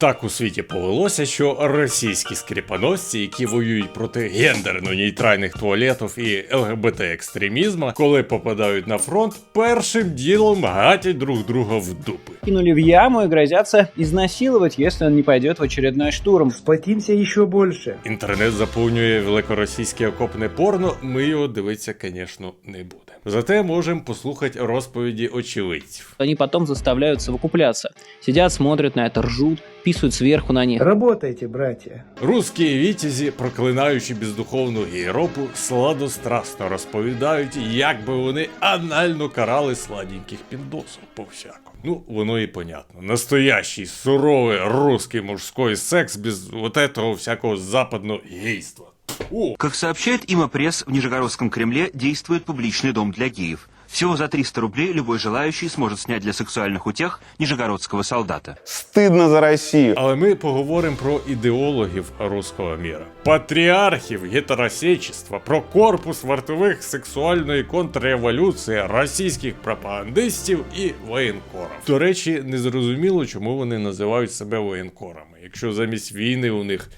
Так у світі повелося, що російські скріпоносці, які воюють проти гендерно-нейтральних туалетів і ЛГБТ екстремізму, коли попадають на фронт, першим ділом гатять друг друга в дупи. кинули в яму и грозятся изнасиловать, если он не пойдет в очередной штурм. Сплотимся еще больше. Інтернет заповнює великоросійське окопне порно. Ми його дивитися, звісно, не будемо. Зате можемо послухати розповіді очевидців. Они потом заставляют совокупляться. Сидят, смотрят на это, ржут, писают сверху на них. Работайте, братья. Русські вітязі, проклинаючи бездуховну Європу, сладострастно розповідають, як би вони анально карали сладеньких піндосів по всякому. Ну, воно і понятно. Настоящий суровий русский мужской секс без вот этого всякого западного гейства. О, Как сообщает ИМА Пресс, в Нижегородском Кремле действует публичный дом для геев. Всего за 300 рублей любой желающий сможет снять для сексуальных утех нижегородского солдата. Стыдно за Россию. Але ми поговоримо про ідеологів руського міра, патріархів гетеросечества, про корпус вартових сексуальної контрреволюції, російських пропагандистів і воєнкорів. До речі, не зрозуміло, чому вони називають себе воєнкорами. Якщо замість війни у них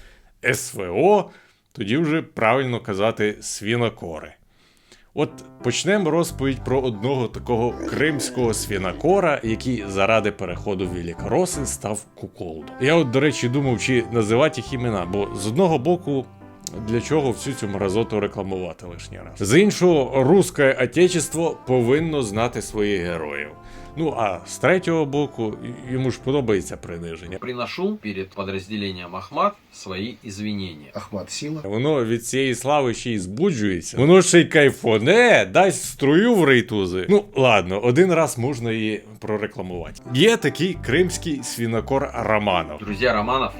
СВО, тоді вже правильно казати свінокори. От почнемо розповідь про одного такого кримського свінокора, який заради переходу в Великороси став куколдом. Я от, до речі, думав, чи називати їх імена, бо з одного боку. Для чого всю цю мразоту рекламувати лишній раз? З іншого, русське отечество повинно знати своїх героїв. Ну а з третього боку, йому ж подобається приниження. Приношу перед подразделением Ахмат свои извинения. Ахмат, сила. Воно від цієї слави ще й збуджується. Воно ще й кайфоне, дасть струю в рейтузи. Ну ладно, один раз можна її прорекламувати. Є такий кримський свінокор Романов. Друзья Романов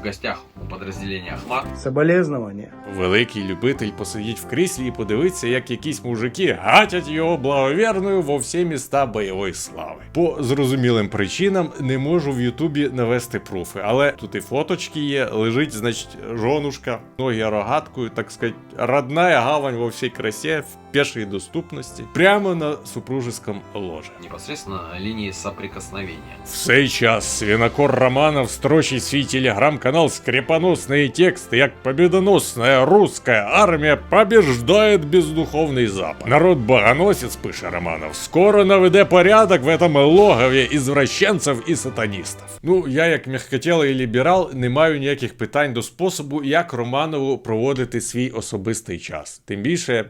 в гостях у подразделения Ахмат. Соболезнования. Великий любитель посидіть в кріслі і подивитися, як якісь мужики гатять його благовірною во всі міста бойової слави. По зрозумілим причинам не можу в Ютубі навести пруфи, але тут і фоточки є, лежить, значить, жонушка, ноги рогаткою, так сказати, родная гавань во всій красі, в пешій доступності, прямо на супружеском ложе. Непосредственно на линии соприкосновения. В цей час свинокор Романов строчить свій телеграм-канал «Скрепоносные тексты», як победоносная русская армія побеждает бездуховний Запад. Народ богоносець, пише Романов, скоро наведе порядок в этом логові извращенців і сатаністів. Ну, я як мягкотілий ліберал не маю ніяких питань до способу, як Романову проводити свій особистий час. Тим більше.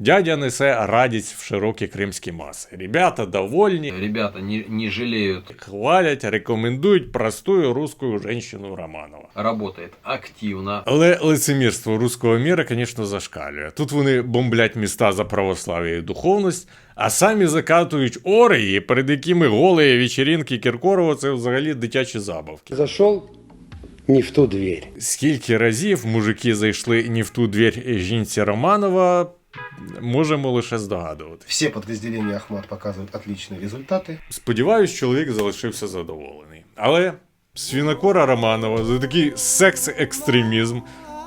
Дядя несе радість в широкі кримські маси. Ребята довольні, Ребята не, не жалеют, хвалять, рекомендують простую русскую женщину Романова. работает активно. Але лицемірство руського міра, звісно, зашкалює. Тут вони бомблять міста за православ'я і духовність, а самі закатують орії, перед якими голі вечеринки Кіркорова це взагалі дитячі забавки. Зашел не в ту дверь. Скільки разів мужики зайшли не в ту двір жінці Романова, можемо лише здогадувати. Все подразделения Ахмат показывают отличные результаты. Сподіваюсь, чоловік залишився задоволений. Але свінокора Романова за такий секс-екстремізм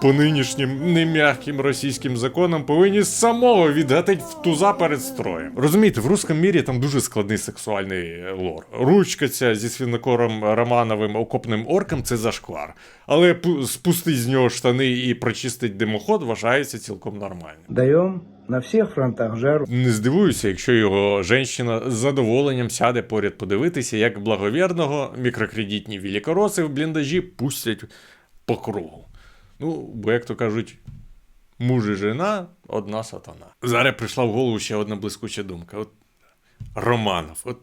по нинішнім нем'яким російським законам повинні самого відгатить в туза перед строєм. Розумієте, в русском мірі там дуже складний сексуальний лор. Ручка ця зі свінокором Романовим окопним орком це зашквар. Але пу- спустить з нього штани і прочистить димоход вважається цілком нормально. Даем на всех фронтах жару. Не здивуюся, якщо його жінка з задоволенням сяде поряд подивитися, як благовірного мікрокредитні великороси в бліндажі пустять по кругу. Ну, бо як то кажуть, муж і жена одна сатана. Зараз прийшла в голову ще одна блискуча думка. От Романов. От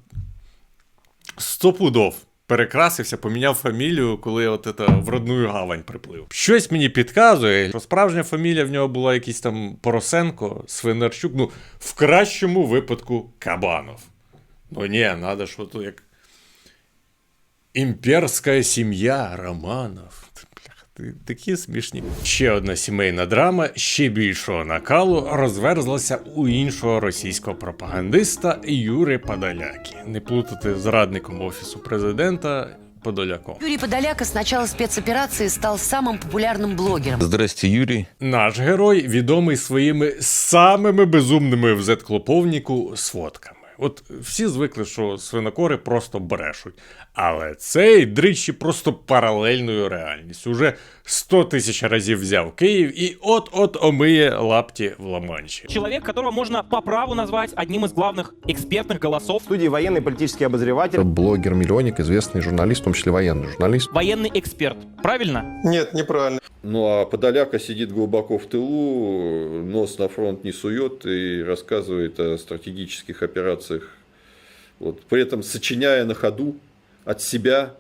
стопудов перекрасився, поміняв фамілію, коли от это в родную гавань приплив. Щось мені підказує, що справжня фамілія в нього була якийсь там Поросенко, Свинарчук, ну, в кращому випадку Кабанов. Ну ні, надо що то як. Імперська сім'я Романов. Такі смішні. Ще одна сімейна драма ще більшого накалу розверзлася у іншого російського пропагандиста Юри Подоляки. Не плутати з радником офісу президента Подоляком. Юрий Подоляка с начала спецоперации стал самым популярным блогером. Здрасте, Юрий. Наш герой відомий своїми самими безумними в Z-клоповнику сфотками. От всі звикли, що свинокори просто брешуть. Але цей дрищі просто паралельною реальністю. Уже 100 тисяч разів взяв Київ і от-от омиє лапті в Ла-Манші. Человек, которого можно по праву назвать одним из главных экспертных голосов. В студии военный политический обозреватель. Блогер-миллионник, известный журналист, в том числе военный журналист. Военный эксперт. Правильно? Нет, неправильно. Ну а Подоляка сидит глубоко в тылу, нос на фронт не сует и рассказывает о стратегических операциях. Вот, при этом сочиняя на ходу от себя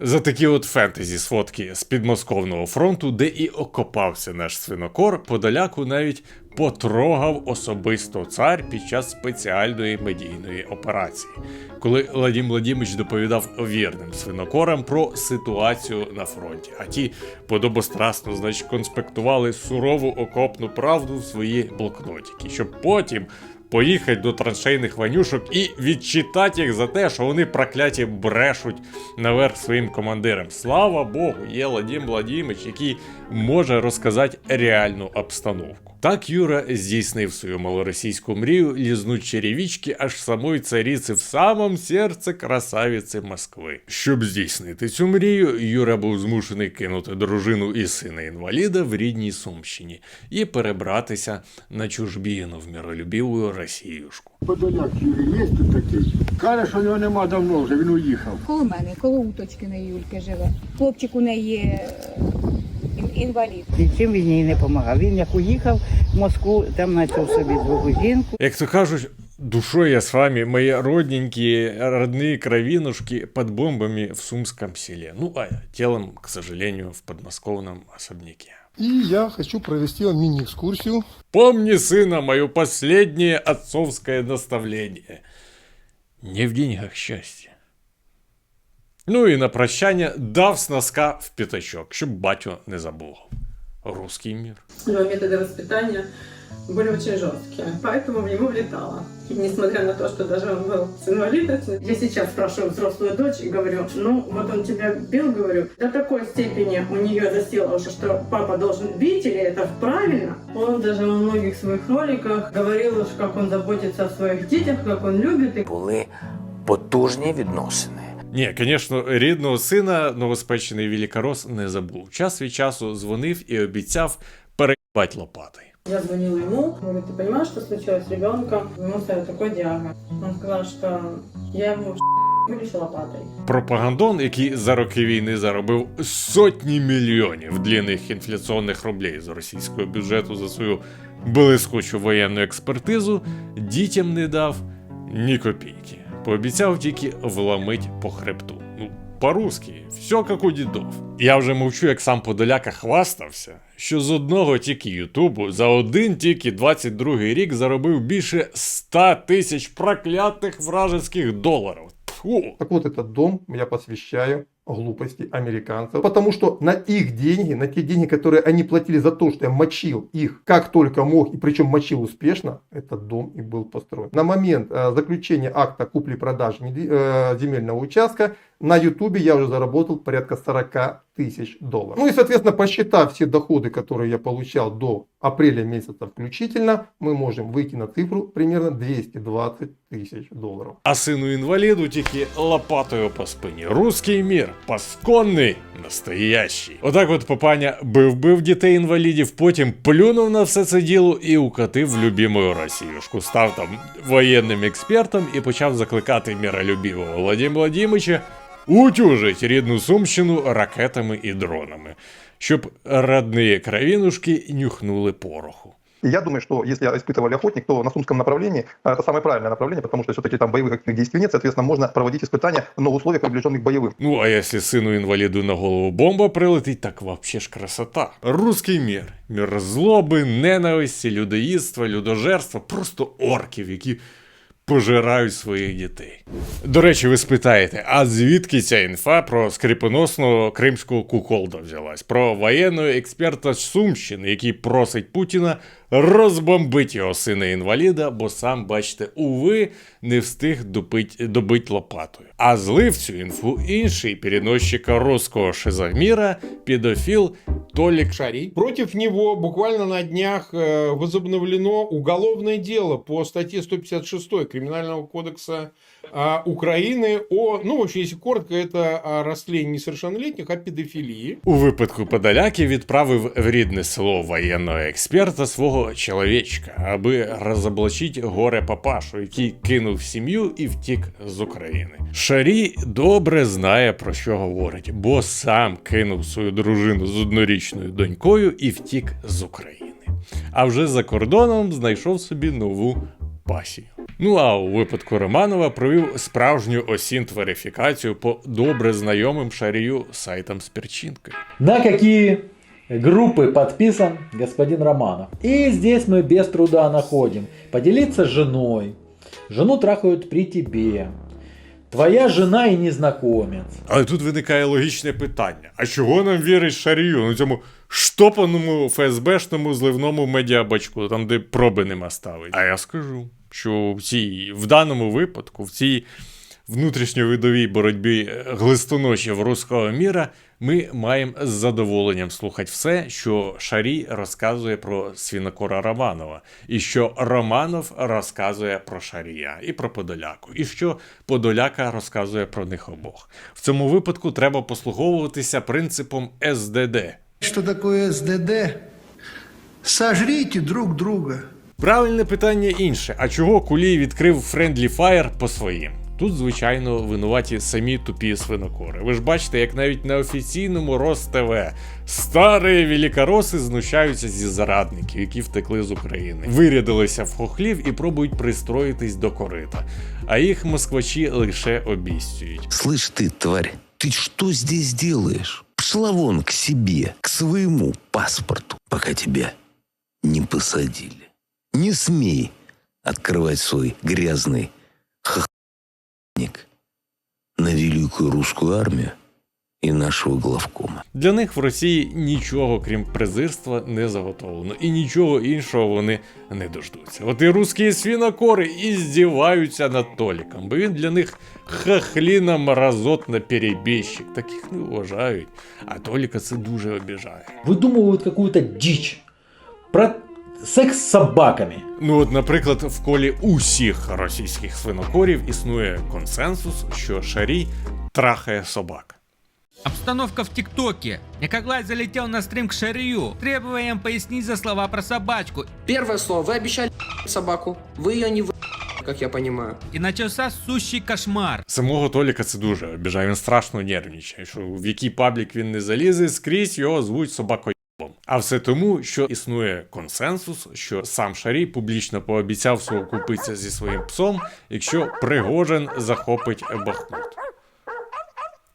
За такі от фентезі сфотки з підмосковного фронту, де і окопався наш свинокор, Подоляку навіть потрогав особисто цар під час спеціальної медійної операції, коли Владим Владимирович доповідав вірним свинокорам про ситуацію на фронті. А ті подобострастно, значить, конспектували сурову окопну правду в свої блокнотики, щоб потім поїхати до траншейних ванюшок і відчитати їх за те, що вони прокляті брешуть наверх своїм командирам. Слава Богу, є Владім Владимирович, який може розказати реальну обстановку. Так Юра здійснив свою малоросійську мрію лізнуть черевички аж самої цариці в самому серце красавиці Москви. Щоб здійснити цю мрію, Юра був змушений кинути дружину і сина інваліда в рідній Сумщині і перебратися на чужбіну в миролюбіву Росіюшку. Подоляк Юрій, є тут такий? Каже, що його нема давно вже, він уїхав. Коло мене, коло уточки на Юльки живе. Хлопчик у неї е, інвалід. Нічим він їй не допомагав. Він як уїхав в Москву, там знайшов собі другу жінку. Як то кажуть, душой я с вами, мои родненькие, родные кровинушки под бомбами в Сумском селе. Ну, а телом, к сожалению, в подмосковном особняке. И я хочу провести вам мини-экскурсию. Помни, сына, мое последнее отцовское наставление. Не в деньгах счастье. Ну і на прощання дав з носка в п'ятачок, щоб батько не забув. Русский мир. Но методы воспитания были очень жесткие, поэтому в него влетало. И несмотря на то, что даже он был с инвалидностью, я сейчас спрашиваю взрослую дочь и говорю, ну вот он тебя бил, говорю, до такой степени у нее засело уже, что папа должен бить или это правильно. Он даже во многих своих роликах говорил, уж, как он заботится о своих детях, как он любит их. Були потужні відносини. Ні, звісно, рідного сина новоспечений Великорос не забув. Час від часу дзвонив і обіцяв перебать лопатою. Я звонила ему, говорю, ты понимаешь, что случилось с ребенком? Ему ставят такой диагноз. Он сказал, что я ему вылечила лопатой. Пропагандон, який за роки війни заробив сотні мільйонів длінних інфляційних рублей з російського бюджету за свою блискучу воєнну експертизу, дітям не дав ні копійки. Пообіцяв тільки вломить по хребту. Ну, по-русски, все як у дідов. Я вже мовчу, як сам Подоляка хвастався, що з одного тільки Ютубу за один тільки 22-й рік заробив більше 100 тисяч проклятих вражеських доларів. Тьфу! Так вот, этот дом я посвящаю глупости американцев, потому что на их деньги, на те деньги, которые они платили за то, что я мочил их как только мог, и причем мочил успешно, этот дом и был построен. На момент э, заключения акта купли-продажи недви- э, земельного участка на ютубе я уже заработал порядка 40 тысяч долларов. Ну и, соответственно, посчитав все доходы, которые я получал до апреля месяца включительно, мы можем выйти на цифру примерно 220 тысяч долларов. А сину інваліду тільки лопатою по спині. Руський мір, пасконний, настоящий. Отак от папаня бив-бив дітей інвалідів, потім плюнув на все це діло і укатив в любімою Росіюшку. Став там воєнним експертом і почав закликати міролюбівого Владимира Владимировича утюжить рідну Сумщину ракетами і дронами, щоб родні кровінушки нюхнули пороху. И я думаю, что если испытывали охотник, то на Сумском направлении э, это самое правильное направление, потому что все-таки там боевых активных действий нет, соответственно, можно проводить испытания, но в условиях, приближенных к боевым. Ну, а если сыну инвалиду на голову бомба прилетить, так вообще ж красота. Руський мір. Мір злоби, ненависті, людоїдства, людожерства, просто орків, які пожирають своїх дітей. До речі, ви спитаєте, а звідки ця інфа про скріпоносного кримського куколда взялась? Про воєнного експерта Сумщини, який просить Путіна розбомбить його сина інваліда, бо сам, бачите, уви, не встиг добить, добить лопатою. А злив цю інфу інший переносчик руського шизоміра, педофіл Толік Шарий. Против него буквально на днях э, возобновлено уголовное дело по статье 156 Криминального кодекса а, Украины о, ну, вообще, если коротко, это о растлении несовершеннолетних, о педофилии. У випадку Подоляки відправив в рідне село воєнного експерта свого чоловічка, аби розоблачити горе папашу, який кинув сім'ю і втік з України. Шарі добре знає про що говорить, бо сам кинув свою дружину з однорічною донькою і втік з України. А вже за кордоном знайшов собі нову пасію. Ну а у випадку Романова провів справжню осінт верифікацію по добре знайомим шарію сайтам з перчинкою. На какие группы подписан господин Романов. И здесь мы без труда находим. Поделиться с женой. Жену трахают при тебе. Твоя жена и незнакомец. Але тут виникає логічне питання: а чого нам вірить шарію? Ну цьому штопаному ФСБшному зливному медіабачку, там де проби нема ставить. А я скажу, що в цій в даному випадку, в цій внутрішньовидовій боротьбі глистоночів руського міра, ми маємо з задоволенням слухати все, що Шарій розказує про свінокора Романова, і що Романов розказує про Шарія і про Подоляку, і що Подоляка розказує про них обох. В цьому випадку треба послуговуватися принципом СДД. Что такое СДД? Сожрите друг друга. Правильне питання інше: а чого Кулій відкрив Friendly Fire по своїм? Тут, звичайно, винуваті самі тупі свинокори. Ви ж бачите, як навіть на офіційному РосТВ старі великороси знущаються зі зарадників, які втекли з України, вирядилися в хохлів і пробують пристроїтись до корита. А їх москвачі лише обіцюють. Слышь ты, тварь, ты что здесь делаешь? Пошла вон к себе, к своему паспорту, пока тебя не посадили. Не смей открывать свой грязный хохник на великую русскую армию и нашего главкома. Для них в Росії нічого крім презирства не заготовлено, і нічого іншого вони не дождуться. От і русські свінокори і здіваються над Толіком, бо він для них хахліна мразотна перебіжчик. Таких не вважають, а Толіка це дуже обіжає. Выдумывают какую-то дичь. Про секс с собаками. Ну от, наприклад, в колі усіх російських свинокорів існує консенсус, що Шарій трахає собак. Обстановка в ТикТоке. Николай залетел на стрим к Шарию, требуя им пояснить за слова про собачку. Первое слово. Вы обещали собаку. Вы ее не вы, как я понимаю. И начался сущий кошмар. Самого Толіка це дуже обіжає, він страшно нервничає, що в який паблік він не залізе, скрізь його звуть собакоєбом. А все тому, що існує консенсус, що сам Шарій публічно пообіцяв совокупитися зі своїм псом, якщо Пригожин захопить Бахмут.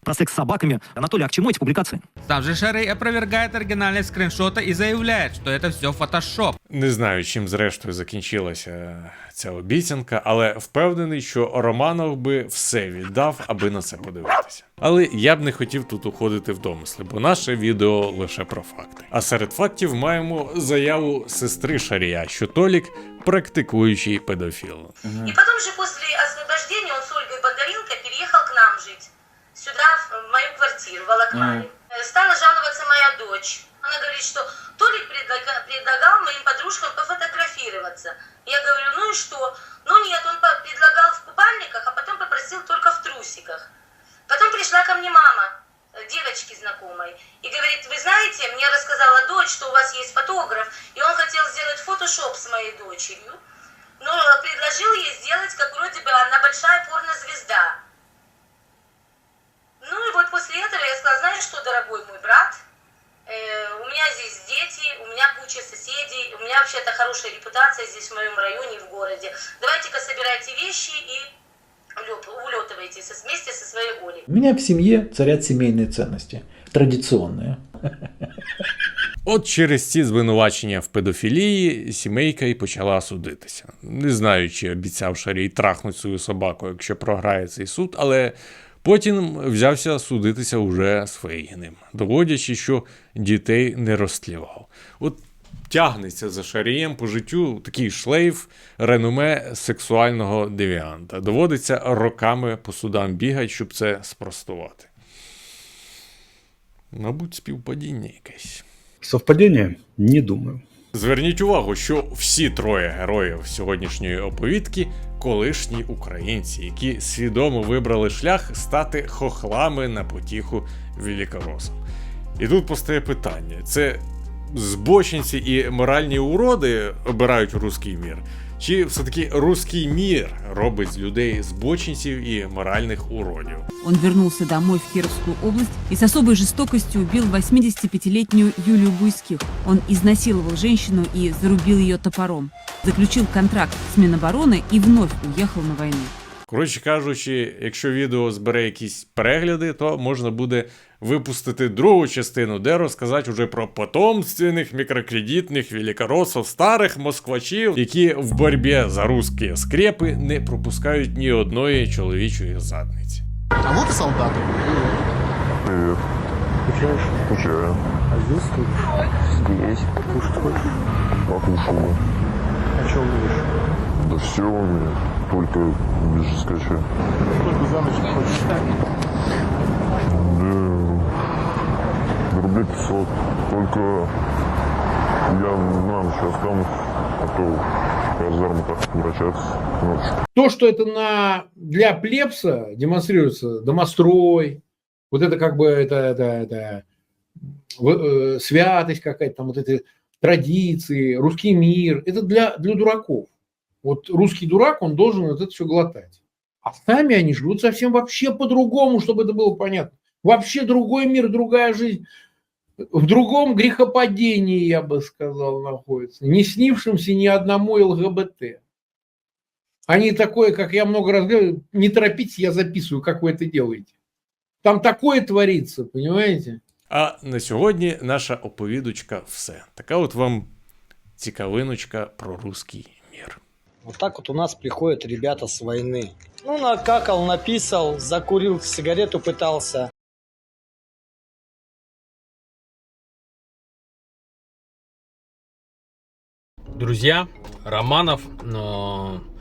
Про секс с собаками. Анатолий, а к чему эти публикации? Сам же Шарей опровергает оригинальность скриншота и заявляет, что это все фотошоп. Не знаю, чим зрештою закінчилася ця обіцянка, але впевнений, що Романов би все віддав, аби на це подивитися. Але я б не хотів тут уходити в домисли, бо наше відео лише про факти. А серед фактів маємо заяву сестри Шарія, що Толік практикуючий педофіл. И потом же после квартиру, в Алакмане. Э, Стала жаловаться моя дочь. Она говорит, что Толик предлага- предлагал моим подружкам пофотографироваться. Я говорю, ну и что? Ну нет, он предлагал в купальниках, а потом попросил только в трусиках. Потом пришла ко мне мама э, девочки знакомой и говорит, вы знаете, мне рассказала дочь, что у вас есть фотограф, и он хотел сделать фотошоп с моей дочерью, но предложил ей сделать, как вроде бы она большая порнозвезда. Ну и вот после этого я сказала, знаешь что, дорогой мой брат, э, у меня здесь дети, у меня куча соседей, у меня вообще-то хорошая репутация здесь в моем районе и в городе. Давайте-ка собирайте вещи и улет- улетывайте со- вместе со своей Олей. У меня в семье царят семейные ценности. Традиционные. От через ці звинувачення в педофілії сімейка і почала судитися. Не знаю, чи обіцяв Шарій трахнуть свою собаку, якщо програє цей суд, але потім взявся судитися уже з Фейгіним, доводячи, що дітей не розтлівав. От тягнеться за Шарієм по життю такий шлейф реноме сексуального девіанта. Доводиться роками по судам бігати, щоб це спростувати. Мабуть, співпадіння якесь. Совпадение? Не думаю. Зверніть увагу, що всі троє героїв сьогоднішньої оповідки колишні українці, які свідомо вибрали шлях стати хохлами на потіху великоросам. І тут постає питання: це збочинці і моральні уроди обирають руський мір? Чи все-таки руський мір робить з людей збочинців і моральних уродів? Он вернулся домой в Кировскую область и с особой жестокостью убил 85-летнюю Юлию Буйских. Он изнасиловал женщину и зарубил ее топором. Заключил контракт с Минобороны и вновь уехал на войну. Коротше кажучи, якщо відео збере якісь перегляди, то можна буде випустити другу частину, де розказати вже про потомственних мікрокредитних великоросів, старих москвачів, які в боротьбі за русські скрепи не пропускають ні одної чоловічої задниці. А вот и солдат. Привет. Скучаешь? Скучаю. А здесь? Здесь. Кушать хочешь? Покушаю. А что будешь? Да все у меня. Только ближе скачу. Сколько за ночь хочешь? Да, рублей 500. Только я на ночь останусь, а то казарма так вращаться ночью. То, что это на, для плебса демонстрируется домострой, вот это как бы это, это, это э, святость какая-то, там вот эти традиции, русский мир, это для, для дураков. Вот русский дурак, он должен вот это все глотать. А сами они живут совсем вообще по-другому, чтобы это было понятно. Вообще другой мир, другая жизнь. В другом грехопадении, я бы сказал, находится. Не снившемся ни одному ЛГБТ. Они такое, как я много раз говорю, не торопитесь, я записываю, как вы это делаете. Там такое творится, понимаете? А на сьогодні наша оповідочка все. Така от вам цікавиночка про русський мір. Вот так вот у нас приходят ребята с войны. Ну, накакал, написал, закурил сигарету, пытался. Друзья, Романов э, э, э,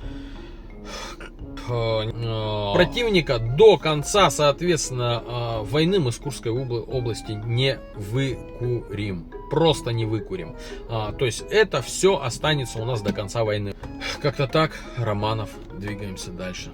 противника до конца, соответственно, э, войны мы с Курской обла- области не выкурим. Просто не выкурим. А, то есть это все останется у нас до конца войны. Как-то так, Романов, двигаемся дальше.